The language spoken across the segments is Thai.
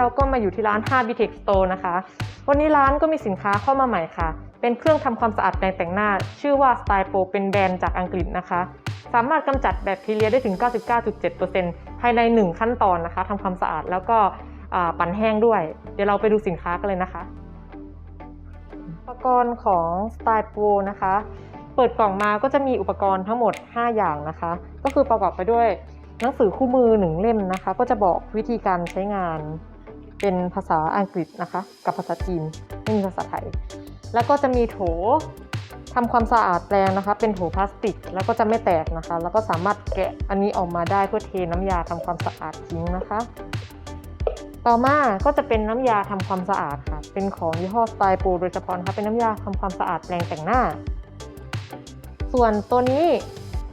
เราก็มาอยู่ที่ร้าน5 b t e c Store นะคะ วันนี้ร้านก็มีสินค้าเข้ามาใหม่ค่ะ เป็นเครื่องทำความสะอาดแปรงแต่งหน้า ชื่อว่า Style Pro เป็นแบรนด์จากอังกฤษนะคะ สามารถกำจัดแบคทีเรียได้ถึง 99.7%ภายใน 1 ขั้นตอนนะคะทำความสะอาดแล้วก็ปั่นแห้งด้วย เดี๋ยวเราไปดูสินค้ากันเลยนะคะ อุปกรณ์ของ Style Pro นะคะ เปิดกล่องมาก็จะมีอุปกรณ์ทั้งหมด 5 อย่างนะคะ ก็คือประกอบไปด้วยหนังสือคู่มือหนึ่งเล่มนะคะ ก็จะบอกวิธีการใช้งาน เป็นภาษาอังกฤษนะคะ กับภาษาจีนไม่มีภาษาไทย แล้วก็จะมีโถทำความสะอาดแปรงนะคะ เป็นโถพลาสติกแล้วก็จะไม่แตกนะคะ แล้วก็สามารถแกะอันนี้ออกมาได้เพื่อเทน้ำยาทำความสะอาดทิ้งนะคะ ต่อมาก็จะเป็นน้ำยาทำความสะอาดค่ะ เป็นของยี่ห้อสไตล์ปรโดยเฉพาะนะคะเป็นน้ำยาทำความสะอาดแปรงแต่งหน้า ส่วนตัวนี้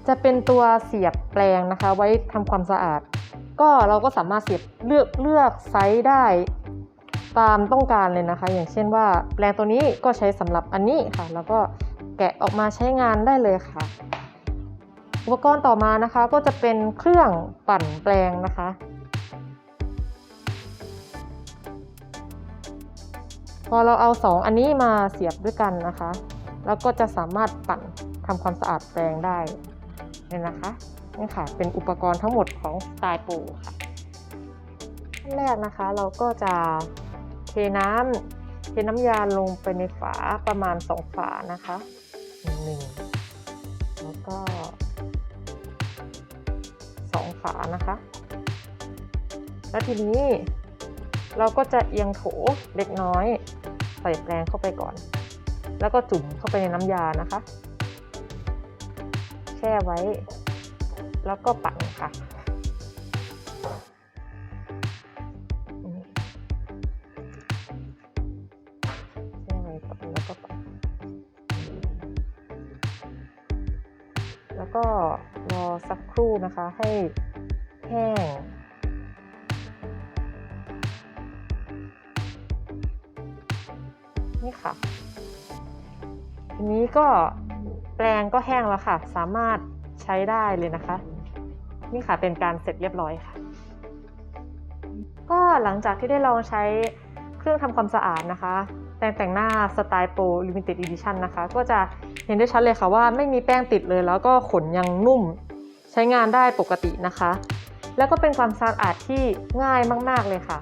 จะเป็นตัวเสียบแปรงนะคะ ไว้ทำความสะอาด ก็เราก็สามารถเสียบเลือกเลือกไซส์ได้ตามต้องการเลยนะคะ อย่างเช่นว่าแปรงตัวนี้ก็ใช้สำหรับอันนี้ค่ะ แล้วก็แกะออกมาใช้งานได้เลยค่ะ อุปกรณ์ต่อมานะคะก็จะเป็นเครื่องปั่นแปรงนะคะ พอเราเอาสองอันนี้มาเสียบด้วยกันนะคะ แล้วก็จะสามารถปั่นทำความสะอาดแปรงได้ เนี่ยนะคะนี่ค่ะเป็นอุปกรณ์ทั้งหมดของ Style Pro ค่ะขั้นแรกนะคะเราก็จะเทน้ำเทน้ำยาลงไปในฝาประมาณ2ฝานะคะหนึ่งแล้วก็สองฝานะคะ แล้วทีนี้เราก็จะเอียงโถเล็กน้อย ใส่แปรงเข้าไปก่อน แล้วก็จุ่มเข้าไปในน้ำยานะคะ แช่ไว้ แล้วก็ปั่นค่ะแช่ไว้แล้วก็ปั่นแล้วก็รอสักครู่นะคะให้แห้งนี่ค่ะทีนี้ก็ แปรงก็แห้งแล้วค่ะ สามารถใช้ได้เลยนะคะ นี่ค่ะเป็นการเสร็จเรียบร้อยค่ะ ก็หลังจากที่ได้ลองใช้เครื่องทำความสะอาดนะคะแปรงแต่งหน้าสไตล์โปรลิมิเต็ดอีดิชันนะคะ ก็จะเห็นได้ชัดเลยค่ะว่าไม่มีแป้งติดเลยแล้วก็ขนยังนุ่มใช้งานได้ปกตินะคะ แล้วก็เป็นความสะอาดที่ง่ายมาก ๆเลยค่ะ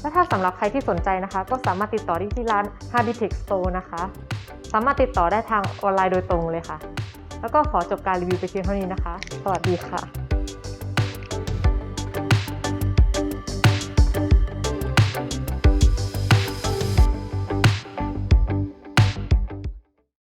และถ้าสำหรับใครที่สนใจนะคะ ก็สามารถติดต่อได้ที่ร้าน h a r d y t e c h Store นะคะ สามารถติดต่อได้ทางออนไลน์โดยตรงเลยค่ะ แล้วก็ขอจบการรีวิวไปเพียงเท่านี้นะคะ สวัสดีค่ะ